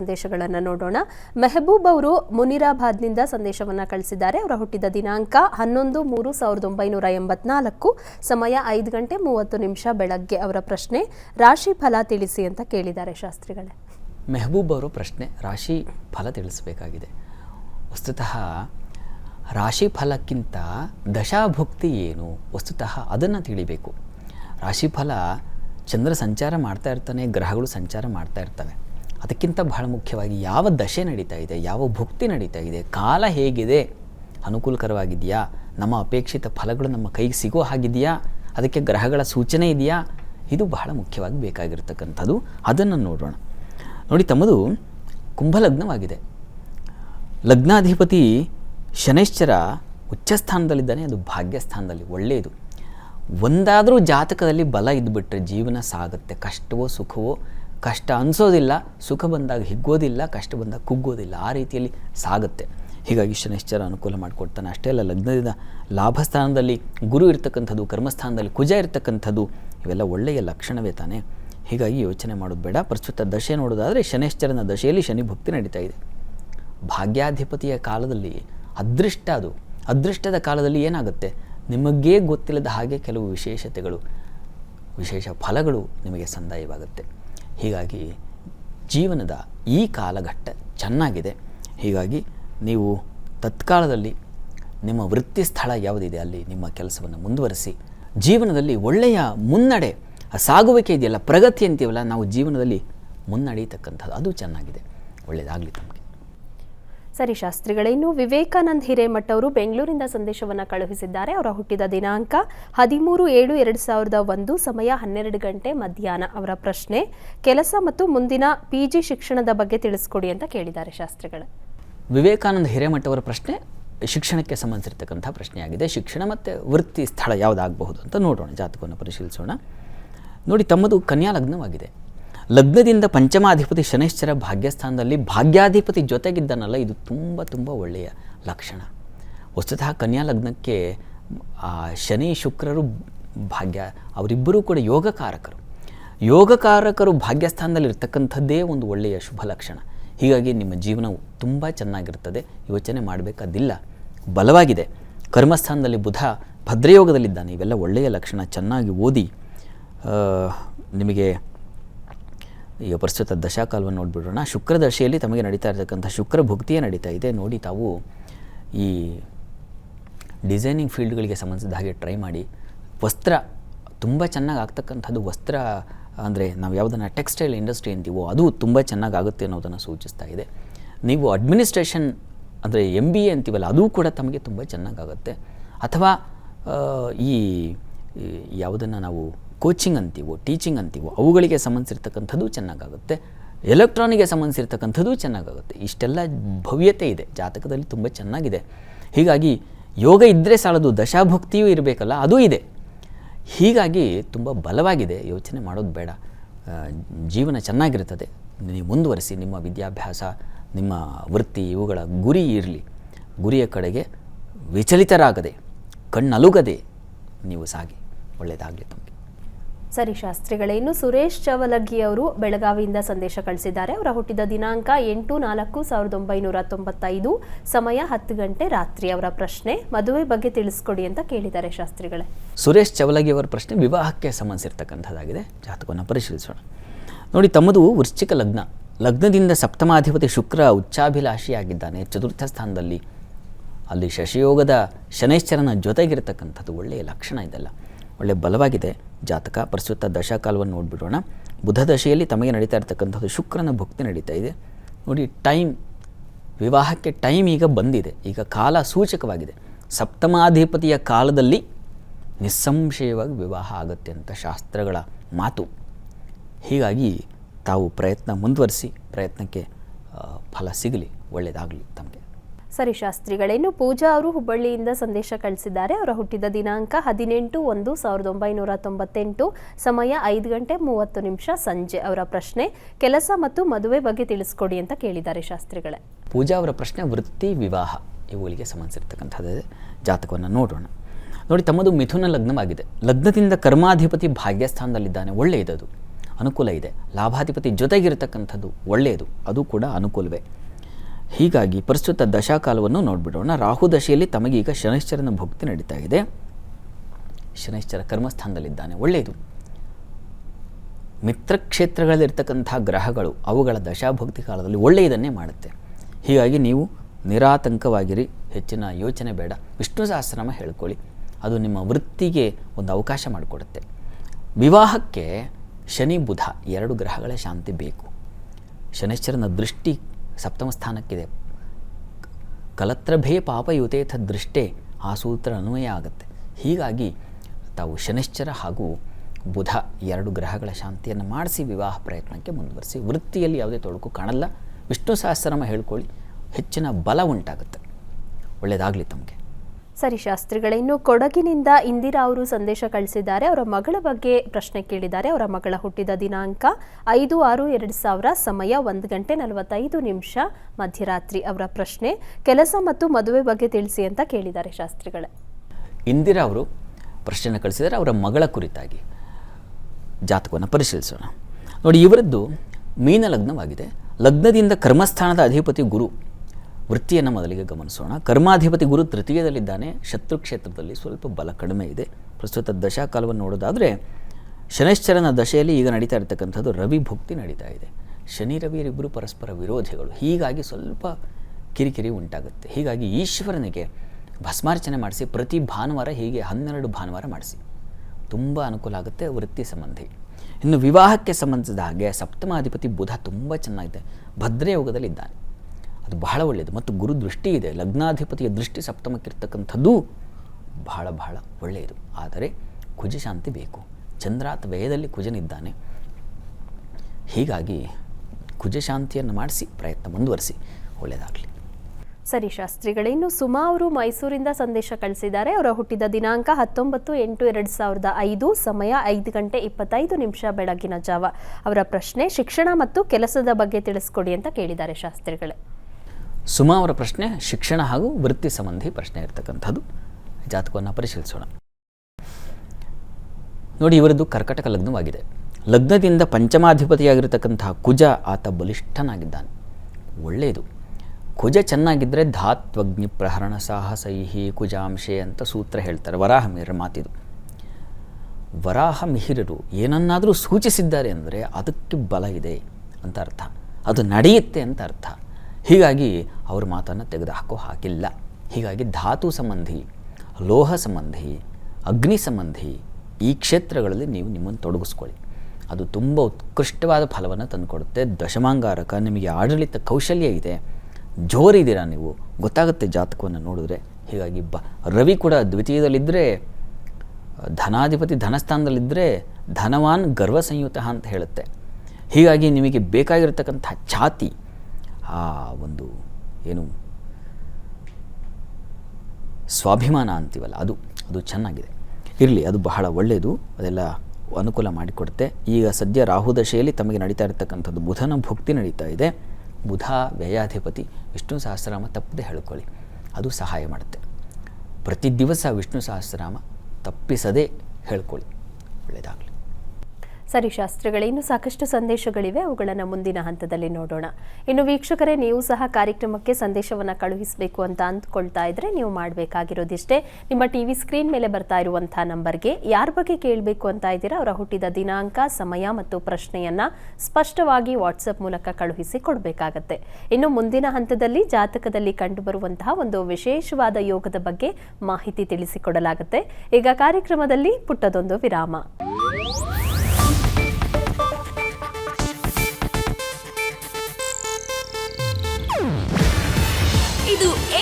ಸಂದೇಶಗಳನ್ನು ನೋಡೋಣ. ಮೆಹಬೂಬ್ ಅವರು ಮುನಿರಾಬಾದ್ನಿಂದ ಸಂದೇಶವನ್ನು ಕಳಿಸಿದ್ದಾರೆ. ಅವರ ಹುಟ್ಟಿದ ದಿನಾಂಕ ಹನ್ನೊಂದು ಮೂರು ಸಾವಿರದ ಒಂಬೈನೂರ ಎಂಬತ್ನಾಲ್ಕು. ಸಮಯ ಐದು ಗಂಟೆ ಮೂವತ್ತು ನಿಮಿಷ ಬೆಳಗ್ಗೆ ಅವರ ಪ್ರಶ್ನೆ. ರಾಶಿ ಫಲ ತಿಳಿಸಿ ಅಂತ ಕೇಳಿದ್ದಾರೆ ಶಾಸ್ತ್ರಿಗಳೇ. ಮೆಹಬೂಬ್ ಅವರು ಪ್ರಶ್ನೆ, ರಾಶಿ ಫಲ ತಿಳಿಸಬೇಕಾಗಿದೆ. ವಸ್ತುತಃ ರಾಶಿ ಫಲಕ್ಕಿಂತ ದಶಾಭುಕ್ತಿ ಏನು? ವಸ್ತುತಃ ಅದನ್ನು ತಿಳಿಬೇಕು. ರಾಶಿಫಲ ಚಂದ್ರ ಸಂಚಾರ ಮಾಡ್ತಾ ಇರ್ತಾನೆ, ಗ್ರಹಗಳು ಸಂಚಾರ ಮಾಡ್ತಾ ಇರ್ತವೆ. ಅದಕ್ಕಿಂತ ಬಹಳ ಮುಖ್ಯವಾಗಿ ಯಾವ ದಶೆ ನಡೀತಾ ಇದೆ, ಯಾವ ಭುಕ್ತಿ ನಡೀತಾ ಇದೆ, ಕಾಲ ಹೇಗಿದೆ, ಅನುಕೂಲಕರವಾಗಿದೆಯಾ, ನಮ್ಮ ಅಪೇಕ್ಷಿತ ಫಲಗಳು ನಮ್ಮ ಕೈಗೆ ಸಿಗೋ ಹಾಗಿದೆಯಾ, ಅದಕ್ಕೆ ಗ್ರಹಗಳ ಸೂಚನೆ ಇದೆಯಾ, ಇದು ಬಹಳ ಮುಖ್ಯವಾಗಿ ಬೇಕಾಗಿರ್ತಕ್ಕಂಥದ್ದು. ಅದನ್ನು ನೋಡೋಣ. ನೋಡಿ ತಮ್ಮದು ಕುಂಭಲಗ್ನವಾಗಿದೆ. ಲಗ್ನಾಧಿಪತಿ ಶನೈಶ್ಚರ ಉಚ್ಚ ಸ್ಥಾನದಲ್ಲಿದ್ದಾನೆ ಅದು ಭಾಗ್ಯಸ್ಥಾನದಲ್ಲಿ ಒಳ್ಳೆಯದು. ಒಂದಾದರೂ ಜಾತಕದಲ್ಲಿ ಬಲ ಇದ್ದುಬಿಟ್ರೆ ಜೀವನ ಸಾಗುತ್ತೆ, ಕಷ್ಟವೋ ಸುಖವೋ ಕಷ್ಟ ಅನಿಸೋದಿಲ್ಲ, ಸುಖ ಬಂದಾಗ ಹಿಗ್ಗೋದಿಲ್ಲ, ಕಷ್ಟ ಬಂದಾಗ ಕುಗ್ಗೋದಿಲ್ಲ, ಆ ರೀತಿಯಲ್ಲಿ ಸಾಗುತ್ತೆ. ಹೀಗಾಗಿ ಶನಿಶ್ಚರ ಅನುಕೂಲ ಮಾಡಿಕೊಡ್ತಾನೆ. ಅಷ್ಟೇ ಅಲ್ಲ, ಲಗ್ನದಿಂದ ಲಾಭಸ್ಥಾನದಲ್ಲಿ ಗುರು ಇರ್ತಕ್ಕಂಥದ್ದು, ಕರ್ಮಸ್ಥಾನದಲ್ಲಿ ಕುಜ ಇರ್ತಕ್ಕಂಥದ್ದು, ಇವೆಲ್ಲ ಒಳ್ಳೆಯ ಲಕ್ಷಣವೇ ತಾನೆ? ಹೀಗಾಗಿ ಯೋಚನೆ ಮಾಡೋದು ಬೇಡ. ಪ್ರಸ್ತುತ ದಶೆ ನೋಡೋದಾದರೆ ಶನೈಶ್ಚರನ ದಶೆಯಲ್ಲಿ ಶನಿ ಭಕ್ತಿ ನಡೀತಾ ಇದೆ. ಭಾಗ್ಯಾಧಿಪತಿಯ ಕಾಲದಲ್ಲಿ ಅದೃಷ್ಟ ಅದು. ಅದೃಷ್ಟದ ಕಾಲದಲ್ಲಿ ಏನಾಗುತ್ತೆ? ನಿಮಗೇ ಗೊತ್ತಿಲ್ಲದ ಹಾಗೆ ಕೆಲವು ವಿಶೇಷತೆಗಳು, ವಿಶೇಷ ಫಲಗಳು ನಿಮಗೆ ಸಂದಾಯವಾಗುತ್ತೆ. ಹೀಗಾಗಿ ಜೀವನದ ಈ ಕಾಲಘಟ್ಟ ಚೆನ್ನಾಗಿದೆ. ಹೀಗಾಗಿ ನೀವು ತತ್ಕಾಲದಲ್ಲಿ ನಿಮ್ಮ ವೃತ್ತಿ ಸ್ಥಳ ಯಾವುದಿದೆ ಅಲ್ಲಿ ನಿಮ್ಮ ಕೆಲಸವನ್ನು ಮುಂದುವರಿಸಿ, ಜೀವನದಲ್ಲಿ ಒಳ್ಳೆಯ ಮುನ್ನಡೆ, ಸಾಗುವಿಕೆ ಇದೆಯಲ್ಲ, ಪ್ರಗತಿ ಅಂತೀವಲ್ಲ, ನಾವು ಜೀವನದಲ್ಲಿ ಮುನ್ನಡೆಯತಕ್ಕಂಥದ್ದು ಅದು ಚೆನ್ನಾಗಿದೆ. ಒಳ್ಳೆಯದಾಗಲಿ ತಮಗೆ. ಸರಿ ಶಾಸ್ತ್ರಿಗಳೇ ಇನ್ನು ವಿವೇಕಾನಂದ್ ಹಿರೇಮಠ ಅವರು ಬೆಂಗಳೂರಿಂದ ಸಂದೇಶವನ್ನು ಕಳುಹಿಸಿದ್ದಾರೆ. ಅವರ ಹುಟ್ಟಿದ ದಿನಾಂಕ ಹದಿಮೂರು ಏಳು ಎರಡು ಸಾವಿರದ ಒಂದು, ಸಮಯ ಹನ್ನೆರಡು ಗಂಟೆ ಮಧ್ಯಾಹ್ನ. ಅವರ ಪ್ರಶ್ನೆ, ಕೆಲಸ ಮತ್ತು ಮುಂದಿನ ಪಿ ಜಿ ಶಿಕ್ಷಣದ ಬಗ್ಗೆ ತಿಳಿಸ್ಕೊಡಿ ಅಂತ ಕೇಳಿದ್ದಾರೆ ಶಾಸ್ತ್ರಿಗಳೇ. ವಿವೇಕಾನಂದ ಹಿರೇಮಠ ಅವರ ಪ್ರಶ್ನೆ ಶಿಕ್ಷಣಕ್ಕೆ ಸಂಬಂಧಿಸಿರ್ತಕ್ಕಂಥ ಪ್ರಶ್ನೆಯಾಗಿದೆ. ಶಿಕ್ಷಣ ಮತ್ತು ವೃತ್ತಿ ಸ್ಥಳ ಯಾವುದಾಗಬಹುದು ಅಂತ ನೋಡೋಣ. ಜಾತಕವನ್ನು ಪರಿಶೀಲಿಸೋಣ. ನೋಡಿ, ತಮ್ಮದು ಕನ್ಯಾ ಲಗ್ನವಾಗಿದೆ ಲಗ್ನದಿಂದ ಪಂಚಮಾಧಿಪತಿ ಶನೈಶ್ಚರ ಭಾಗ್ಯಸ್ಥಾನದಲ್ಲಿ ಭಾಗ್ಯಾಧಿಪತಿ ಜೊತೆಗಿದ್ದನಲ್ಲ, ಇದು ತುಂಬ ತುಂಬ ಒಳ್ಳೆಯ ಲಕ್ಷಣ. ವಸ್ತುತಃ ಕನ್ಯಾ ಲಗ್ನಕ್ಕೆ ಶನಿ ಶುಕ್ರರು ಭಾಗ್ಯ, ಅವರಿಬ್ಬರೂ ಕೂಡ ಯೋಗಕಾರಕರು. ಯೋಗಕಾರಕರು ಭಾಗ್ಯಸ್ಥಾನದಲ್ಲಿ ಇರ್ತಕ್ಕಂಥದ್ದೇ ಒಂದು ಒಳ್ಳೆಯ ಶುಭ ಲಕ್ಷಣ. ಹೀಗಾಗಿ ನಿಮ್ಮ ಜೀವನವು ತುಂಬ ಚೆನ್ನಾಗಿರ್ತದೆ ಯೋಚನೆ ಮಾಡಬೇಕಾದಿಲ್ಲ. ಬಲವಾಗಿದೆ. ಕರ್ಮಸ್ಥಾನದಲ್ಲಿ ಬುಧ ಭದ್ರಯೋಗದಲ್ಲಿದ್ದಾನೆ. ಇವೆಲ್ಲ ಒಳ್ಳೆಯ ಲಕ್ಷಣ. ಚೆನ್ನಾಗಿ ಓದಿ ನಿಮಗೆ ಈಗ ಪ್ರಸ್ತುತ ದಶಾಕಾಲವನ್ನು ನೋಡಿಬಿಡೋಣ. ಶುಕ್ರ ದಶೆಯಲ್ಲಿ ತಮಗೆ ನಡೀತಾ ಇರತಕ್ಕಂಥ ಶುಕ್ರ ಭುಕ್ತಿಯೇ ನಡೀತಾ ಇದೆ. ನೋಡಿ ತಾವು ಈ ಡಿಸೈನಿಂಗ್ ಫೀಲ್ಡ್ಗಳಿಗೆ ಸಂಬಂಧಿಸಿದ ಹಾಗೆ ಟ್ರೈ ಮಾಡಿ. ವಸ್ತ್ರ ತುಂಬ ಚೆನ್ನಾಗಿ ಆಗ್ತಕ್ಕಂಥದ್ದು ವಸ್ತ್ರ ಅಂದರೆ ನಾವು ಯಾವುದನ್ನು ಟೆಕ್ಸ್ಟೈಲ್ ಇಂಡಸ್ಟ್ರಿ ಅಂತೀವೋ ಅದು ತುಂಬ ಚೆನ್ನಾಗಿ ಆಗುತ್ತೆ ಅನ್ನೋದನ್ನು ಸೂಚಿಸ್ತಾ ಇದೆ. ನೀವು ಅಡ್ಮಿನಿಸ್ಟ್ರೇಷನ್ ಅಂದರೆ ಎಂ ಬಿ ಎ ಅಂತೀವಲ್ಲ, ಅದು ಕೂಡ ತಮಗೆ ತುಂಬ ಚೆನ್ನಾಗಾಗುತ್ತೆ. ಅಥವಾ ಈ ಈ ಯಾವುದನ್ನು ನಾವು ಕೋಚಿಂಗ್ ಅಂತೀವೋ ಟೀಚಿಂಗ್ ಅಂತೀವೋ, ಅವುಗಳಿಗೆ ಸಂಬಂಧಿಸಿರ್ತಕ್ಕಂಥದ್ದು ಚೆನ್ನಾಗಾಗುತ್ತೆ. ಎಲೆಕ್ಟ್ರಾನಿಗೆ ಸಂಬಂಧಿಸಿರ್ತಕ್ಕಂಥದ್ದು ಚೆನ್ನಾಗಾಗುತ್ತೆ. ಇಷ್ಟೆಲ್ಲ ಭವ್ಯತೆ ಇದೆ. ಜಾತಕದಲ್ಲಿ ತುಂಬ ಚೆನ್ನಾಗಿದೆ. ಹೀಗಾಗಿ ಯೋಗ ಇದ್ದರೆ ಸಾಲದು, ದಶಾಭಕ್ತಿಯೂ ಇರಬೇಕಲ್ಲ, ಅದೂ ಇದೆ. ಹೀಗಾಗಿ ತುಂಬ ಬಲವಾಗಿದೆ. ಯೋಚನೆ ಮಾಡೋದು ಬೇಡ. ಜೀವನ ಚೆನ್ನಾಗಿರ್ತದೆ. ನೀವು ಮುಂದುವರಿಸಿ, ನಿಮ್ಮ ವಿದ್ಯಾಭ್ಯಾಸ, ನಿಮ್ಮ ವೃತ್ತಿ, ಇವುಗಳ ಗುರಿ ಇರಲಿ. ಗುರಿಯ ಕಡೆಗೆ ವಿಚಲಿತರಾಗದೆ, ಕಣ್ಣಲುಗದೆ ನೀವು ಸಾಗಿ. ಒಳ್ಳೆಯದಾಗಲಿ ತಮಗೆ. ಸರಿ, ಶಾಸ್ತ್ರಿಗಳೇ, ಇನ್ನು ಸುರೇಶ್ ಚವಲಗಿ ಅವರು ಬೆಳಗಾವಿಯಿಂದ ಸಂದೇಶ ಕಳಿಸಿದ್ದಾರೆ. ಅವರ ಹುಟ್ಟಿದ ದಿನಾಂಕ ಎಂಟು ನಾಲ್ಕು ಸಾವಿರದ ಒಂಬೈನೂರ ತೊಂಬತ್ತೈದು, ಸಮಯ ಹತ್ತು ಗಂಟೆ ರಾತ್ರಿ ಅವರ ಪ್ರಶ್ನೆ. ಮದುವೆ ಬಗ್ಗೆ ತಿಳಿಸ್ಕೊಡಿ ಅಂತ ಕೇಳಿದ್ದಾರೆ ಶಾಸ್ತ್ರಿಗಳೇ. ಸುರೇಶ್ ಚವಲಗಿ ಅವರ ಪ್ರಶ್ನೆ ವಿವಾಹಕ್ಕೆ ಸಂಬಂಧಿಸಿರ್ತಕ್ಕಂಥದ್ದಾಗಿದೆ. ಜಾತಕವನ್ನು ಪರಿಶೀಲಿಸೋಣ. ನೋಡಿ, ತಮ್ಮದು ವೃಶ್ಚಿಕ ಲಗ್ನ. ಲಗ್ನದಿಂದ ಸಪ್ತಮಾಧಿಪತಿ ಶುಕ್ರ ಉಚ್ಚಾಭಿಲಾಷಿಯಾಗಿದ್ದಾನೆ. ಚತುರ್ಥ ಸ್ಥಾನದಲ್ಲಿ. ಅಲ್ಲಿ ಶಶಿಯೋಗದ ಶನೈಶ್ಚರನ ಜೊತೆಗಿರತಕ್ಕಂಥದ್ದು ಒಳ್ಳೆಯ ಲಕ್ಷಣ ಇದೆಲ್ಲ. ಒಳ್ಳೆ ಬಲವಾಗಿದೆ. ಜಾತಕ. ಪ್ರಸ್ತುತ ದಶಾಕಾಲವನ್ನು ನೋಡಿಬಿಡೋಣ. ಬುಧ ದಶೆಯಲ್ಲಿ ತಮಗೆ ನಡೀತಾ ಇರತಕ್ಕಂಥದ್ದು ಶುಕ್ರನ ಭಕ್ತಿ ನಡೀತಾ ಇದೆ. ನೋಡಿ, ಟೈಮ್, ವಿವಾಹಕ್ಕೆ ಟೈಮ್ ಈಗ ಬಂದಿದೆ. ಈಗ ಕಾಲ ಸೂಚಕವಾಗಿದೆ. ಸಪ್ತಮಾಧಿಪತಿಯ ಕಾಲದಲ್ಲಿ ನಿಸ್ಸಂಶಯವಾಗಿ ವಿವಾಹ ಆಗುತ್ತೆ ಅಂತ ಶಾಸ್ತ್ರಗಳ ಮಾತು. ಹೀಗಾಗಿ ತಾವು ಪ್ರಯತ್ನ ಮುಂದುವರಿಸಿ, ಪ್ರಯತ್ನಕ್ಕೆ ಫಲ ಸಿಗಲಿ ಒಳ್ಳೆಯದಾಗಲಿ ತಮಗೆ. ಸರಿ, ಶಾಸ್ತ್ರಿಗಳೇನು ಪೂಜಾ ಅವರು ಹುಬ್ಬಳ್ಳಿಯಿಂದ ಸಂದೇಶ ಕಳಿಸಿದ್ದಾರೆ. ಅವರ ಹುಟ್ಟಿದ ದಿನಾಂಕ ಹದಿನೆಂಟು ಒಂದು ಸಾವಿರದ ಒಂಬೈನೂರ ತೊಂಬತ್ತೆಂಟು, ಸಮಯ ಐದು ಗಂಟೆ ಮೂವತ್ತು ನಿಮಿಷ ಸಂಜೆ. ಅವರ ಪ್ರಶ್ನೆ, ಕೆಲಸ ಮತ್ತು ಮದುವೆ ಬಗ್ಗೆ ತಿಳಿಸ್ಕೊಡಿ ಅಂತ ಕೇಳಿದ್ದಾರೆ ಶಾಸ್ತ್ರಿಗಳೇ. ಪೂಜಾ ಅವರ ಪ್ರಶ್ನೆ, ವೃತ್ತಿ ವಿವಾಹ. ಇವುಗಳಿಗೆ ಸಂಬಂಧಿಸಿರ್ತಕ್ಕಂಥದ್ದು ಜಾತಕವನ್ನು ನೋಡೋಣ. ನೋಡಿ, ತಮ್ಮದು ಮಿಥುನ ಲಗ್ನವಾಗಿದೆ. ಲಗ್ನದಿಂದ ಕರ್ಮಾಧಿಪತಿ ಭಾಗ್ಯಸ್ಥಾನದಲ್ಲಿದ್ದಾನೆ. ಒಳ್ಳೆಯದದು. ಅನುಕೂಲ ಇದೆ. ಲಾಭಾಧಿಪತಿ ಜೊತೆಗಿರತಕ್ಕಂಥದ್ದು ಒಳ್ಳೆಯದು. ಅದು ಕೂಡ ಅನುಕೂಲವೇ. ಹೀಗಾಗಿ ಪ್ರಸ್ತುತ ದಶಾಕಾಲವನ್ನು ನೋಡಿಬಿಡೋಣ. ರಾಹು ದಶೆಯಲ್ಲಿ ತಮಗೀಗ ಶನೈಶ್ಚರನ ಭಕ್ತಿ ನಡೀತಾ ಇದೆ. ಶನೈಶ್ಚರ ಕರ್ಮಸ್ಥಾನದಲ್ಲಿದ್ದಾನೆ. ಒಳ್ಳೆಯದು. ಮಿತ್ರಕ್ಷೇತ್ರಗಳಲ್ಲಿರ್ತಕ್ಕಂಥ ಗ್ರಹಗಳು ಅವುಗಳ ದಶಾಭಕ್ತಿ ಕಾಲದಲ್ಲಿ ಒಳ್ಳೆಯದನ್ನೇ ಮಾಡುತ್ತೆ. ಹೀಗಾಗಿ ನೀವು ನಿರಾತಂಕವಾಗಿರಿ. ಹೆಚ್ಚಿನ ಯೋಚನೆ ಬೇಡ. ವಿಷ್ಣು ಸಹಸ್ರನಾಮ ಹೇಳ್ಕೊಳ್ಳಿ. ಅದು ನಿಮ್ಮ ವೃತ್ತಿಗೆ ಒಂದು ಅವಕಾಶ ಮಾಡಿಕೊಡುತ್ತೆ. ವಿವಾಹಕ್ಕೆ ಶನಿ ಬುಧ ಎರಡು ಗ್ರಹಗಳ ಶಾಂತಿ ಬೇಕು. ಶನೈಶ್ಚರನ ದೃಷ್ಟಿ ಸಪ್ತಮ ಸ್ಥಾನಕ್ಕಿದೆ. ಕಲತ್ರಭೇ ಪಾಪಯುತೇಥ ದೃಷ್ಟೇ ಆ ಸೂತ್ರ ಅನ್ವಯ ಆಗುತ್ತೆ. ಹೀಗಾಗಿ ತಾವು ಶನಿಶ್ಚರ ಹಾಗೂ ಬುಧ ಎರಡು ಗ್ರಹಗಳ ಶಾಂತಿಯನ್ನು ಮಾಡಿಸಿ ವಿವಾಹ ಪ್ರಯತ್ನಕ್ಕೆ ಮುಂದುವರಿಸಿ ವೃತ್ತಿಯಲ್ಲಿ ಯಾವುದೇ ತೊಡಕು ಕಾಣಲ್ಲ. ವಿಷ್ಣು ಸಹಸ್ರನಾಮ ಹೇಳ್ಕೊಳ್ಳಿ ಹೆಚ್ಚಿನ ಬಲ ಉಂಟಾಗುತ್ತೆ. ಒಳ್ಳೆಯದಾಗಲಿ ತಮಗೆ. ಸರಿ, ಶಾಸ್ತ್ರಿಗಳೇ, ಇನ್ನು ಕೊಡಗಿನಿಂದ ಇಂದಿರಾ ಅವರು ಸಂದೇಶ ಕಳಿಸಿದ್ದಾರೆ. ಅವರ ಮಗಳ ಬಗ್ಗೆ ಪ್ರಶ್ನೆ ಕೇಳಿದ್ದಾರೆ. ಅವರ ಮಗಳ ಹುಟ್ಟಿದ ದಿನಾಂಕ ಐದು ಆರು ಎರಡು ಸಾವಿರ ಸಮಯ ಒಂದು ಗಂಟೆ ನಲವತ್ತೈದು ನಿಮಿಷ ಮಧ್ಯರಾತ್ರಿ ಅವರ ಪ್ರಶ್ನೆ. ಕೆಲಸ ಮತ್ತು ಮದುವೆ ಬಗ್ಗೆ ತಿಳಿಸಿ ಅಂತ ಕೇಳಿದ್ದಾರೆ ಶಾಸ್ತ್ರಿಗಳೇ. ಇಂದಿರಾ ಅವರು ಪ್ರಶ್ನೆಯನ್ನು ಕಳಿಸಿದ್ದಾರೆ. ಅವರ ಮಗಳ ಕುರಿತಾಗಿ ಜಾತಕವನ್ನು ಪರಿಶೀಲಿಸೋಣ. ನೋಡಿ, ಇವರದ್ದು ಮೀನ ಲಗ್ನವಾಗಿದೆ ಲಗ್ನದಿಂದ ಕರ್ಮಸ್ಥಾನದ ಅಧಿಪತಿ ಗುರು ವೃತ್ತಿಯನ್ನು ಮೊದಲಿಗೆ ಗಮನಿಸೋಣ. ಕರ್ಮಾಧಿಪತಿ ಗುರು ತೃತೀಯದಲ್ಲಿದ್ದಾನೆ. ಶತ್ರು ಕ್ಷೇತ್ರದಲ್ಲಿ ಸ್ವಲ್ಪ ಬಲ ಕಡಿಮೆ ಇದೆ. ಪ್ರಸ್ತುತ ದಶಾಕಾಲವನ್ನು ನೋಡೋದಾದರೆ, ಶನೈಶ್ಚರನ ದಶೆಯಲ್ಲಿ ಈಗ ನಡೀತಾ ಇರತಕ್ಕಂಥದ್ದು ರವಿ ಭುಕ್ತಿ ನಡೀತಾ ಇದೆ. ಶನಿ ರವಿಯರಿಬ್ಬರು ಪರಸ್ಪರ ವಿರೋಧಿಗಳು. ಹೀಗಾಗಿ ಸ್ವಲ್ಪ ಕಿರಿಕಿರಿ ಉಂಟಾಗುತ್ತೆ. ಹೀಗಾಗಿ ಈಶ್ವರನಿಗೆ ಭಸ್ಮಾರ್ಚನೆ ಮಾಡಿಸಿ, ಪ್ರತಿ ಭಾನುವಾರ ಹೀಗೆ ಹನ್ನೆರಡು ಭಾನುವಾರ ಮಾಡಿಸಿ. ತುಂಬ ಅನುಕೂಲ ಆಗುತ್ತೆ ವೃತ್ತಿ ಸಂಬಂಧಿ. ಇನ್ನು ವಿವಾಹಕ್ಕೆ ಸಂಬಂಧಿಸಿದ ಹಾಗೆ ಸಪ್ತಮಾಧಿಪತಿ ಬುಧ ತುಂಬ ಚೆನ್ನಾಗಿದೆ. ಭದ್ರಯೋಗದಲ್ಲಿದ್ದಾನೆ. ಅದು ಬಹಳ ಒಳ್ಳೆಯದು ಮತ್ತು ಗುರು ದೃಷ್ಟಿ ಇದೆ. ಲಗ್ನಾಧಿಪತಿಯ ದೃಷ್ಟಿ ಸಪ್ತಮಕ್ಕಿರ್ತಕ್ಕಂಥದ್ದು ಬಹಳ ಬಹಳ ಒಳ್ಳೆಯದು. ಆದರೆ ಕುಜಶಾಂತಿ ಬೇಕು. ಚಂದ್ರಾತ್ ವ್ಯಯದಲ್ಲಿ ಕುಜನಿದ್ದಾನೆ. ಹೀಗಾಗಿ ಕುಜಶಾಂತಿಯನ್ನು ಮಾಡಿಸಿ, ಪ್ರಯತ್ನ ಮುಂದುವರಿಸಿ. ಒಳ್ಳೆಯದಾಗಲಿ. ಸರಿ ಶಾಸ್ತ್ರಿಗಳೇ ಇನ್ನು ಸುಮಾ ಅವರು ಮೈಸೂರಿಂದ ಸಂದೇಶ ಕಳಿಸಿದ್ದಾರೆ. ಅವರ ಹುಟ್ಟಿದ ದಿನಾಂಕ ಹತ್ತೊಂಬತ್ತು ಎಂಟು ಎರಡು ಸಾವಿರದ ಐದು, ಸಮಯ ಐದು ಗಂಟೆ ಇಪ್ಪತ್ತೈದು ನಿಮಿಷ ಬೆಳಗಿನ ಜಾವ. ಅವರ ಪ್ರಶ್ನೆ, ಶಿಕ್ಷಣ ಮತ್ತು ಕೆಲಸದ ಬಗ್ಗೆ ತಿಳಿಸ್ಕೊಡಿ ಅಂತ ಕೇಳಿದ್ದಾರೆ ಶಾಸ್ತ್ರಿಗಳೇ. ಸುಮಾ ಅವರ ಪ್ರಶ್ನೆ, ಶಿಕ್ಷಣ ಹಾಗೂ ವೃತ್ತಿ ಸಂಬಂಧಿ ಪ್ರಶ್ನೆ ಇರ್ತಕ್ಕಂಥದ್ದು. ಜಾತಕವನ್ನು ಪರಿಶೀಲಿಸೋಣ. ನೋಡಿ ಇವರದ್ದು ಕರ್ಕಟಕ ಲಗ್ನವಾಗಿದೆ. ಲಗ್ನದಿಂದ ಪಂಚಮಾಧಿಪತಿಯಾಗಿರ್ತಕ್ಕಂತಹ ಕುಜ ಆತ ಬಲಿಷ್ಠನಾಗಿದ್ದಾನೆ. ಒಳ್ಳೆಯದು. ಕುಜ ಚೆನ್ನಾಗಿದ್ದರೆ ಧಾತ್ವಗ್ನಿ ಪ್ರಹರಣ ಸಾಹಸೈಹಿ ಕುಜಾಂಶೆ ಅಂತ ಸೂತ್ರ ಹೇಳ್ತಾರೆ. ವರಾಹ ಮಿಹಿರ ಮಾತಿದು. ವರಾಹ ಮಿಹಿರರು ಏನನ್ನಾದರೂ ಸೂಚಿಸಿದ್ದಾರೆ ಅಂದರೆ ಅದಕ್ಕೆ ಬಲ ಇದೆ ಅಂತ ಅರ್ಥ. ಅದು ನಡೆಯುತ್ತೆ ಅಂತ ಅರ್ಥ. ಹೀಗಾಗಿ ಅವ್ರ ಮಾತನ್ನು ತೆಗೆದುಹಾಕೋ ಹಾಕಿಲ್ಲ ಹೀಗಾಗಿ ಧಾತು ಸಂಬಂಧಿ, ಲೋಹ ಸಂಬಂಧಿ, ಅಗ್ನಿ ಸಂಬಂಧಿ ಈ ಕ್ಷೇತ್ರಗಳಲ್ಲಿ ನೀವು ನಿಮ್ಮನ್ನು ತೊಡಗಿಸ್ಕೊಳ್ಳಿ. ಅದು ತುಂಬ ಉತ್ಕೃಷ್ಟವಾದ ಫಲವನ್ನು ತಂದುಕೊಡುತ್ತೆ. ದಶಮಾಂಗಾರಕ ನಿಮಗೆ ಆಡಳಿತ ಕೌಶಲ್ಯ ಇದೆ. ಜೋರಿದ್ದೀರಾ ನೀವು? ಗೊತ್ತಾಗುತ್ತೆ ಜಾತಕವನ್ನು ನೋಡಿದ್ರೆ. ಹೀಗಾಗಿ ಬ, ರವಿ ಕೂಡ ದ್ವಿತೀಯದಲ್ಲಿದ್ದರೆ ಧನಾಧಿಪತಿ ಧನಸ್ಥಾನದಲ್ಲಿದ್ದರೆ ಧನವಾನ್ ಗರ್ವ ಸಂಯುತ ಅಂತ ಹೇಳುತ್ತೆ. ಹೀಗಾಗಿ ನಿಮಗೆ ಬೇಕಾಗಿರತಕ್ಕಂಥ ಛಾತಿ ಆ ಒಂದು ಏನು ಸ್ವಾಭಿಮಾನ ಅಂತೀವಲ್ಲ, ಅದು ಅದು ಚೆನ್ನಾಗಿದೆ. ಇರಲಿ, ಅದು ಬಹಳ ಒಳ್ಳೆಯದು ಅದೆಲ್ಲ ಅನುಕೂಲ ಮಾಡಿಕೊಡುತ್ತೆ. ಈಗ ಸದ್ಯ ರಾಹು ದಶೆಯಲ್ಲಿ ತಮಗೆ ನಡೀತಾ ಇರತಕ್ಕಂಥದ್ದು ಬುಧನ ಭುಕ್ತಿ ನಡೀತಾ ಇದೆ. ಬುಧ ವ್ಯಯಾಧಿಪತಿ, ವಿಷ್ಣು ಸಹಸ್ರನಾಮ ತಪ್ಪದೆ ಹೇಳ್ಕೊಳ್ಳಿ. ಅದು ಸಹಾಯ ಮಾಡುತ್ತೆ. ಪ್ರತಿ ದಿವಸ ವಿಷ್ಣು ಸಹಸ್ರನಾಮ ತಪ್ಪಿಸದೇ ಹೇಳ್ಕೊಳ್ಳಿ. ಒಳ್ಳೆಯದಾಗಲಿ. ಸರಿ ಶಾಸ್ತ್ರಗಳೇ ಇನ್ನು ಸಾಕಷ್ಟು ಸಂದೇಶಗಳಿವೆ, ಅವುಗಳನ್ನು ಮುಂದಿನ ಹಂತದಲ್ಲಿ ನೋಡೋಣ. ಇನ್ನು ವೀಕ್ಷಕರೇ, ನೀವು ಸಹ ಕಾರ್ಯಕ್ರಮಕ್ಕೆ ಸಂದೇಶವನ್ನು ಕಳುಹಿಸಬೇಕು ಅಂತ ಅಂದ್ಕೊಳ್ತಾ ಇದ್ರೆ ನೀವು ಮಾಡಬೇಕಾಗಿರೋದಿಷ್ಟೇ. ನಿಮ್ಮ ಟಿ ವಿ ಸ್ಕ್ರೀನ್ ಮೇಲೆ ಬರ್ತಾ ಇರುವಂತಹ ನಂಬರ್ಗೆ ಯಾರ ಬಗ್ಗೆ ಕೇಳಬೇಕು ಅಂತ ಇದ್ದೀರಾ, ಅವರ ಹುಟ್ಟಿದ ದಿನಾಂಕ, ಸಮಯ ಮತ್ತು ಪ್ರಶ್ನೆಯನ್ನ ಸ್ಪಷ್ಟವಾಗಿ ವಾಟ್ಸಪ್ ಮೂಲಕ ಕಳುಹಿಸಿ ಕೊಡಬೇಕಾಗತ್ತೆ. ಇನ್ನು ಮುಂದಿನ ಹಂತದಲ್ಲಿ ಜಾತಕದಲ್ಲಿ ಕಂಡುಬರುವಂತಹ ಒಂದು ವಿಶೇಷವಾದ ಯೋಗದ ಬಗ್ಗೆ ಮಾಹಿತಿ ತಿಳಿಸಿಕೊಡಲಾಗುತ್ತೆ. ಈಗ ಕಾರ್ಯಕ್ರಮದಲ್ಲಿ ಪುಟ್ಟದೊಂದು ವಿರಾಮ.